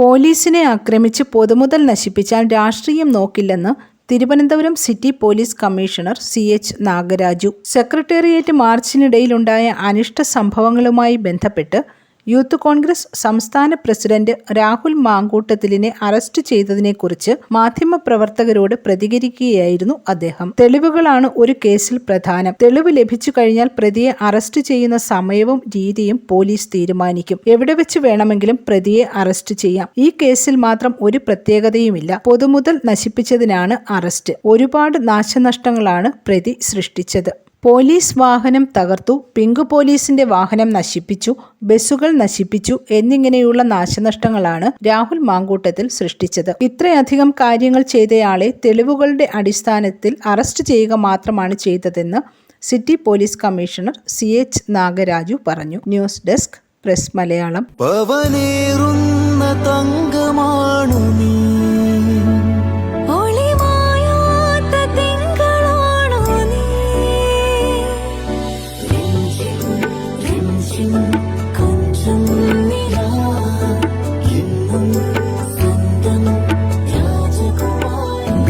പോലീസിനെ ആക്രമിച്ച് പൊതുമുതൽ നശിപ്പിച്ചാൽ രാഷ്ട്രീയം നോക്കില്ലെന്ന് Thiruvananthapuram city police commissioner C H Nagaraju. Secretariat മാർച്ചിനിടയിലുണ്ടായ അനിഷ്ട സംഭവങ്ങളുമായി ബന്ധപ്പെട്ട് യൂത്ത് കോൺഗ്രസ് സംസ്ഥാന പ്രസിഡന്റ് രാഹുൽ മാങ്കൂട്ടത്തിലിനെ അറസ്റ്റ് ചെയ്തതിനെക്കുറിച്ച് മാധ്യമപ്രവർത്തകരോട് പ്രതികരിക്കുകയായിരുന്നു അദ്ദേഹം. തെളിവുകളാണ് ഒരു കേസിൽ പ്രധാനം. തെളിവ് ലഭിച്ചു കഴിഞ്ഞാൽ പ്രതിയെ അറസ്റ്റ് ചെയ്യുന്ന സമയവും രീതിയും പോലീസ് തീരുമാനിക്കും. എവിടെ വെച്ച് വേണമെങ്കിലും പ്രതിയെ അറസ്റ്റ് ചെയ്യാം. ഈ കേസിൽ മാത്രം ഒരു പ്രത്യേകതയുമില്ല. പൊതുമുതൽ നശിപ്പിച്ചതിനാണ് അറസ്റ്റ്. ഒരുപാട് നാശനഷ്ടങ്ങളാണ് പ്രതി സൃഷ്ടിച്ചത്. പോലീസ് വാഹനം തകർത്തു പിങ്ക് പോലീസിന്റെ വാഹനം നശിപ്പിച്ചു ബസ്സുകൾ നശിപ്പിച്ചു എന്നിങ്ങനെയുള്ള നാശനഷ്ടങ്ങളാണ് രാഹുൽ മാങ്കൂട്ടത്തിൽ സൃഷ്ടിച്ചത്. ഇത്രയധികം കാര്യങ്ങൾ ചെയ്തയാളെ തെളിവുകളുടെ അടിസ്ഥാനത്തിൽ അറസ്റ്റ് ചെയ്യുക മാത്രമാണ് ചെയ്തതെന്ന് city police commissioner C H Nagaraju പറഞ്ഞു. News desk press Malayalam. രാജകുമാരി